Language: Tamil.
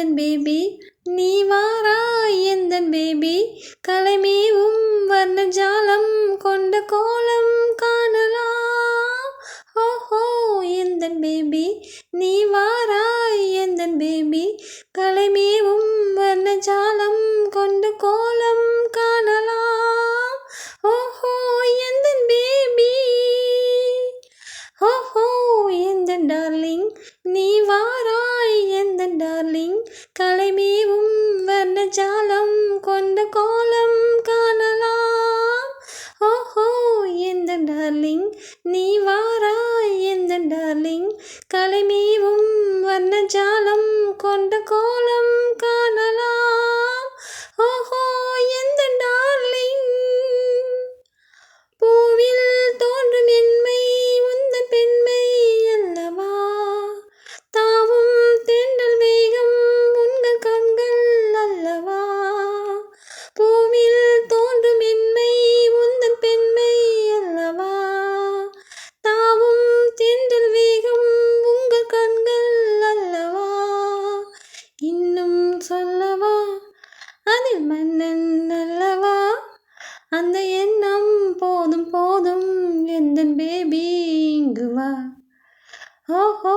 எந்தன் பேபி நீ வாரா எந்தன் பேபி கலைமேவும் வர்ண ஜாலம் கொண்ட கோலம் காணலாம் ஓஹோ எந்தன் பேபி நீ வாரா எந்தன் பேபி கலைமேவும் வர்ண ஜாலம் கொண்ட கோ கொண்ட கோலம் காணலாம். ஓஹோ எந்த டார்லிங் நீ வாரா எந்த டார்லிங். கலைமேவும் வர்ணஜாலம் கொண்ட கோலம் அதில் மன்னன் அல்லவா? அந்த எண்ணம் போதும் போதும். எந்த பேபி இங்கு வா? ஓஹோ!